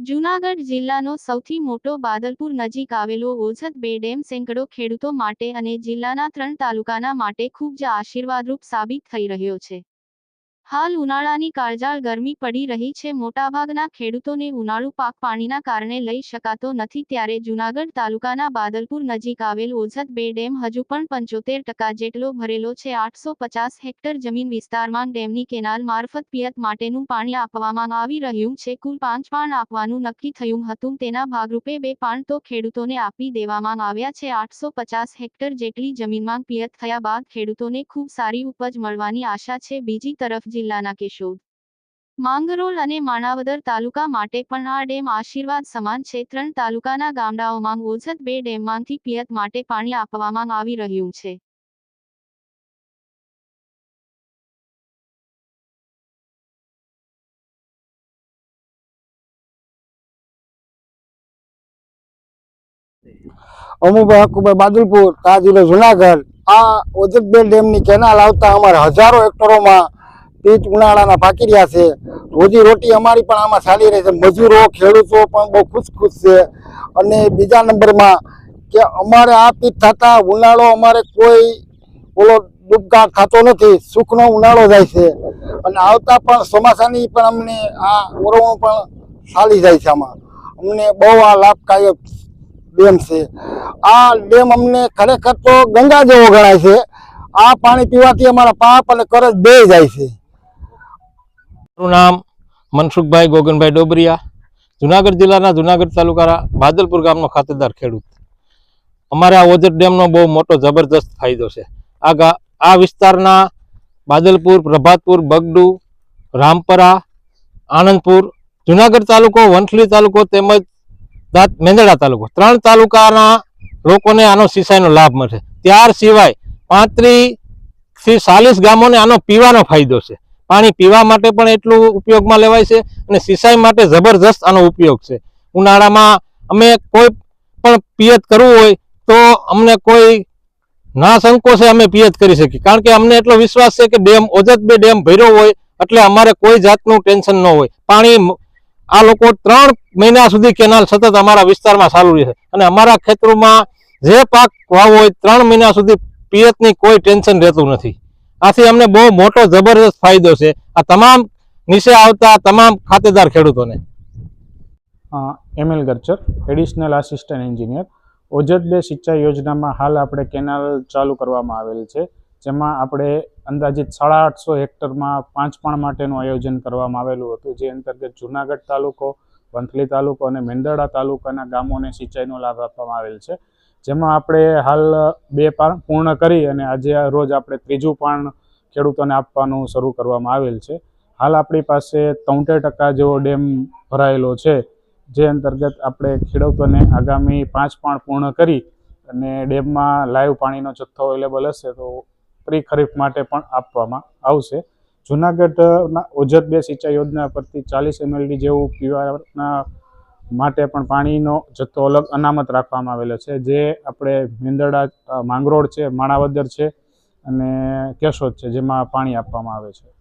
જૂનાગઢ જિલ્લાનો સૌથી મોટો બાદલપુર નજીક આવેલો ઓઝત બે ડેમ સેંકડો ખેડૂતો માટે અને જિલ્લાના ત્રણ તાલુકાના માટે ખૂબ જ આશીર્વાદરૂપ સાબિત થઈ રહ્યો છે. હાલ ઉનાળાની કાળજાળ ગરમી પડી રહી છે. મોટાભાગના ખેડૂતોને ઉનાળુ પાક પાણીના કારણે લઈ શકાતો નથી. ત્યારે જૂનાગઢ તાલુકાના બાદલપુર નજીક આવેલ ઓઝત બે ડેમ હજુ પણ પંચોતેર ટકા જેટલો ભરેલો છે. આઠસો પચાસ હેક્ટર જમીન વિસ્તારમાં ડેમની કેનાલ મારફત પિયત માટેનું પાણી આપવામાં આવી રહ્યું છે. કુલ પાંચ પાણ આપવાનું નક્કી થયું હતું. તેના ભાગરૂપે બે પાણ તો ખેડૂતોને આપી દેવામાં આવ્યા છે. આઠસો પચાસ હેક્ટર જેટલી જમીનમાં પિયત થયા બાદ ખેડૂતોને ખૂબ સારી ઉપજ મળવાની આશા છે. બીજી તરફ જિલ્લાના કેશોદ. માંગરોલ અને માણાવદર તાલુકા માટે પણ આ ડેમ આશીર્વાદ સમાન છે. ત્રણ તાલુકાના ગામડાઓમાં ઓઝત બે ડેમમાંથી પિયત માટે પાણી આપવામાં આવી રહ્યું છે. હકુભાઈ બાદલપુર તા જિલ્લો જુનાગઢ, આ ઓજતબેલ ડેમની કેનાલ આવતા અમારે હજારો હેક્ટરોમાં પીચ ઉનાળાના પાકી રહ્યા છે. રોજી રોટી અમારી પણ આમાં ચાલી રહી છે. મજૂરો, ખેડૂતો પણ બહુ ખુશ ખુશ છે. અને બીજા નંબરમાં કે અમારે આ પીત થતા ઉનાળો અમારે કોઈ ઓલો ડૂબગાટ થતો નથી. સુખનો ઉનાળો જાય છે. અને આવતા પણ ચોમાસાની પણ અમને આ ઓરવણું પણ ચાલી જાય છે આમાં. અમને બહુ આ લાભકાયક ડેમ છે. આ ડેમ અમને ખરેખર તો ગંગા જેવો ગણાય છે. આ પાણી પીવાથી અમારા પાપ અને કરજ બે જાય છે. મારું નામ મનસુખભાઈ ગોગનભાઈ ડોબરિયા, જુનાગઢ જિલ્લાના જુનાગઢ તાલુકાના બાદલપુર ગામનો ખાતેદાર ખેડૂત. અમારે આ ઓજર ડેમનો બહુ મોટો જબરદસ્ત ફાયદો છે. આ આ વિસ્તારના બાદલપુર, પ્રભાતપુર, બગડુ, રામપરા આણંદપુર જુનાગઢ તાલુકો, વંથલી તાલુકો તેમજ દાંત, મેંદડા તાલુકો. ત્રણ તાલુકાના લોકોને આનો સિંચાઈનો લાભ મળશે. ત્યાર સિવાય પાંત્રીસથી ચાલીસ ગામોને આનો પીવાનો ફાયદો છે. પાણી પીવા માટે પણ એટલું ઉપયોગમાં લેવાય છે અને સિંચાઈ માટે જબરજસ્ત આનો ઉપયોગ છે. ઉનાળામાં અમે કોઈ પણ પિયત કરવું હોય તો અમને કોઈ ના સંકોચે અમે પિયત કરી શકીએ. કારણ કે અમને એટલો વિશ્વાસ છે કે ડેમ, ઓજત બે ડેમ ભર્યો હોય એટલે અમારે કોઈ જાતનું ટેન્શન ન હોય. પાણી આ લોકો ત્રણ મહિના સુધી કેનાલ સતત અમારા વિસ્તારમાં ચાલુ રહેશે અને અમારા ખેતરોમાં જે પાક વાવવો હોય ત્રણ મહિના સુધી પિયતની કોઈ ટેન્શન રહેતું નથી. આથી અમને બહુ મોટો જબરદસ્ત ફાયદો છે. આ તમામ નીચે આવતા તમામ ખાતેદાર ખેડૂતોને. એમએલ ગર્ચર, એડિશનલ આસિસ્ટન્ટ એન્જિનિયર. ઓજત બે સિંચાઈ યોજનામાં હાલ આપણે કેનાલ ચાલુ કરવામાં આવેલ છે, જેમાં આપણે અંદાજિત સાડા આઠસો હેક્ટરમાં પાંચ પાણ માટેનું આયોજન કરવામાં આવેલું હતું, જે અંતર્ગત જુનાગઢ તાલુકો, વંથલી તાલુકો અને મેંદરડા તાલુકાના ગામોને સિંચાઈનો લાભ આપવામાં આવેલ છે. જેમાં આપણે હાલ બે પાણ પૂર્ણ કરી અને આજે રોજ આપણે ત્રીજું પાણ ખેડૂતોને આપવાનું શરૂ કરવામાં આવેલ છે. હાલ આપણી પાસે તોતેર ટકા જેવો ડેમ ભરાયેલો છે, જે અંતર્ગત આપણે ખેડૂતોને આગામી પાંચ પાણ પૂર્ણ કરી અને ડેમમાં લાઈવ પાણીનો જથ્થો અવેલેબલ હશે તો પ્રી ખરીફ માટે પણ આપવામાં આવશે. જુનાગઢના ઓજત બે સિંચાઈ યોજના પરથી ચાલીસ એમએલડી જેવું પીવાના માટે પણ પાણીનો જથ્થો અલગ અનામત રાખવામાં આવેલો છે. જે આપણે મેંદરડા માંગરોળ છે, માણાવદર છે અને કેશોદ છે, જેમાં પાણી આપવામાં આવે છે.